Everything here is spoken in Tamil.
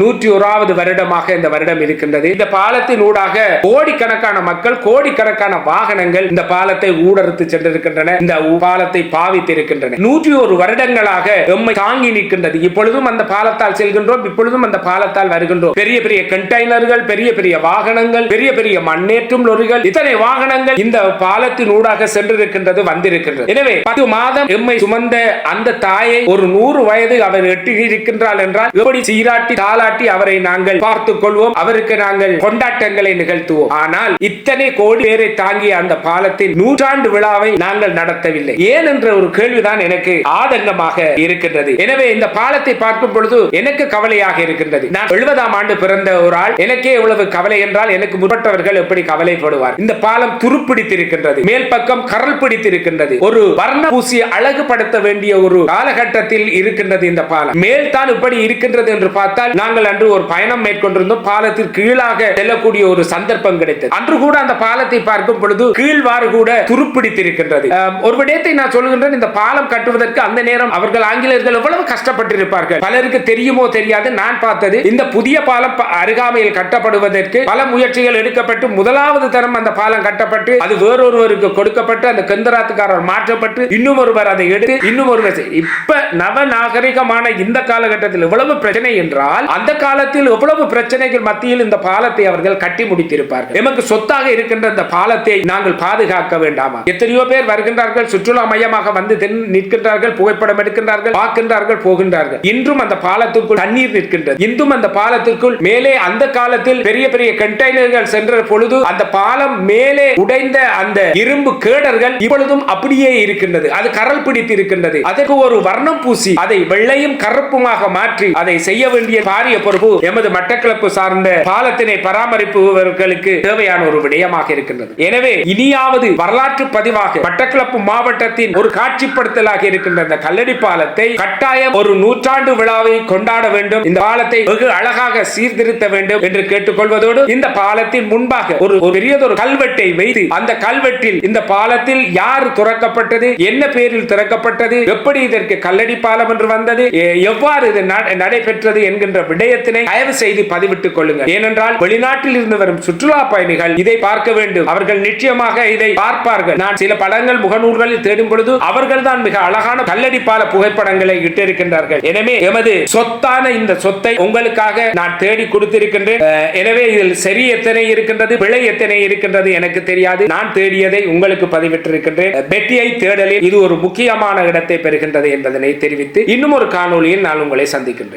நூற்றி ஓராவது வருடமாக இந்த வருடம் இருக்கின்றது. இந்த பாலத்தின் ஊடாக கோடிக்கணக்கான மக்கள் கோடிக்கணக்கான வாகனங்கள் இந்த பாலத்தை ஊடறுத்து சென்றிருக்கின்றன. இந்த பாலத்தை பாவித்து இருக்கின்றன நூற்றி ஒரு வருடங்களாக எம்மை தாங்கி நிற்கின்றது. இப்பொழுதும் அந்த பாலத்தால் செல்கின்றோம் இப்பொழுதும் அந்த பாலத்தால் வருகின்றோம். பெரிய பெரிய கண்டெய்னர்கள் பெரிய பெரிய வாகனங்கள் பெரிய பெரிய மண்ணேற்றும் லொரிகள் இத்தனை வாகனங்கள் இந்த பாலத்தின் ஊடாக சென்றிருக்கின்றது வந்திருக்கின்றது. எனவே பத்து மாதம் எம்மை சுமந்த அந்த தாயை ஒரு நூறு வயது அவர் எட்டி இருக்கின்றாள் என்றால் எப்படி சீராட்டி பாராட்டி அவரை நாங்கள் பார்த்துக் கொள்வோம் அவருக்கு நாங்கள் கொண்டாட்டங்களை நிகழ்த்துவோம். ஆனால் இத்தனை கோடி பேரை தாங்கிய அந்த பாலத்தின் நூற்றாண்டு விழாவை நாங்கள் நடத்தவில்லை. ஏன் என்ற ஒரு கேள்விதான் எனக்கு ஆதங்கமாக இருக்கின்றது. எனவே இந்த பாலத்தை பார்க்கும் பொழுது எனக்கு கவலையாக இருக்கின்றது. நான் எழுபதாம் ஆண்டு பிறந்த ஒரு ஆள். எனக்கே இவ்வளவு கவலை என்றால் எனக்கு முற்பட்டவர்கள் எப்படி கவலைப்படுவார்? இந்த பாலம் துருப்பிடித்திருக்கின்றது. மேல் பக்கம் கரல் பிடித்திருக்கின்றது. ஒரு வர்ண பூசி அழகுபடுத்த வேண்டிய ஒரு காலகட்டத்தில் இருக்கின்றது இந்த பாலம். மேல் தான் இப்படி இருக்கின்றது என்று பார்த்தால் நாங்கள் நாங்கள் அன்று ஒரு பயணம் மேற்கொண்டிருந்தோம். பாலத்தில் கீழாக செல்லக்கூடிய ஒரு சந்தர்ப்பம் கிடைத்தது. அன்று கூட அந்த பாலத்தை பார்க்கும் பொழுது கீழ்வாறு கூட துருப்பிடித்திருக்கின்றது. ஒரு விடயத்தை நான் சொல்கின்றேன் இந்த பாலம் கட்டுவதற்கு அந்த நேரம் அவர்கள் ஆங்கிலேயர்கள் எவ்வளவு கஷ்டப்பட்டிருப்பார்கள்? பலருக்கு தெரியுமோ தெரியாது. நான் பார்த்தது இந்த புதிய பாலம் அருகாமையில் கட்டப்படுவதற்கு பல முயற்சிகள் எடுக்கப்பட்டு முதலாவது தரம் அந்த பாலம் கட்டப்பட்டு அது வேறொருவருக்கு கொடுக்கப்பட்டு அந்த கந்தராத்துக்காரர் மாற்றப்பட்டு இன்னும் ஒருவர் அதை எடுத்து இன்னும் ஒருவர் இப்ப நவ நாகரிகமான இந்த காலகட்டத்தில் எவ்வளவு பிரச்சனை என்றால் அந்த காலத்தில் எவ்வளவு பிரச்சனைகள் மத்தியில் இந்த பாலத்தை அவர்கள் கட்டி முடித்திருப்பார்கள்? எமக்கு சொத்தாக இருக்கின்ற இந்த பாலத்தை நாங்கள் பாதுகாக்க வேண்டாமா? எத்தனையோ பேர் வருகின்றார்கள் சுற்றுலா மையமாக வந்து நிற்கின்றார்கள் புகைப்படம் எடுக்கின்றார்கள் பார்க்கின்றார்கள் போகின்றார்கள். இன்றும் அந்த பாலத்துக்குள் தண்ணீர் நிற்கின்றது. இன்றும் அந்த பாலத்திற்குள் மேலே அந்த காலத்தில் பெரிய பெரிய கண்டெய்னர்கள் சென்ற பொழுது அந்த பாலம் மேலே உடைந்த அந்த இரும்பு கேடர்கள் இப்பொழுதும் அப்படியே இருக்கின்றது. அது கரல் பிடித்து இருக்கின்றது அதற்கு ஒரு வர்ணம் பூசி அதை வெள்ளையும் கருப்புமாக மாற்றி அதை செய்ய வேண்டிய காரிய பொறுப்பு எமது மட்டக்களப்பு சார்ந்த பாலத்தினை பராமரிப்புகளுக்கு தேவையான ஒரு விடயமாக இருக்கின்றது. எனவே இனியாவது வரலாற்று பதிவாக மட்டக்களப்பு மாவட்டத்தின் ஒரு காட்சிப்படுத்தலாக இருக்கின்ற இந்த கல்லடி பாலத்தை கட்டாயம் ஒரு நூற்றாண்டு விழாவை கொண்டாட வேண்டும். இந்த பாலத்தை வெகு அழகாக சீர்திருத்த வேண்டும் என்று கேட்டுக்கொள்வதோடு இந்த பாலத்தின் முன்பாக ஒரு ஒரு பெரியதொரு கல்வெட்டை வைத்து அந்த கல்வெட்டில் இந்த பாலத்தில் யார் துறக்கப்பட்டது என்ன பேரில் திறக்கப்பட்டது எப்படி இதற்கு கல்லடி பாலம் என்று வந்தது எவ்வாறு இது நடைபெற்றது என்கின்ற விடயத்தினை தயவு செய்து பதிவிட்டுக் கொள்ளுங்கள். ஏனென்றால் வெளிநாட்டில் இருந்து வரும் சுற்றுலா பயணிகள் இதை பார்க்க வேண்டும். அவர்கள் நிச்சயமாக இதை பார்ப்பார்கள். நான் சில படங்கள் முகநூல்களில் தேடும் பொழுது அவர்கள் தான் மிக அழகான கல்லடிப்பால புகைப்படங்களை இட்டிருக்கின்றார்கள். எனவே எமது சொத்தான இந்த சொத்தை உங்களுக்காக நான் தேடி கொடுத்திருக்கின்றேன். எனவே இதில் சரி எத்தனை இருக்கின்றது பிழை எத்தனை இருக்கின்றது எனக்கு தெரியாது. நான் தேடியதை உங்களுக்கு பதிவிட்டிருக்கின்றேன். பெட்டியை தேடலில் இது ஒரு முக்கியமான இடத்தை பெறுகின்றது என்பதனை தெரிவித்து இன்னும் ஒரு காணொலியில் நான் உங்களை சந்திக்கின்றேன்.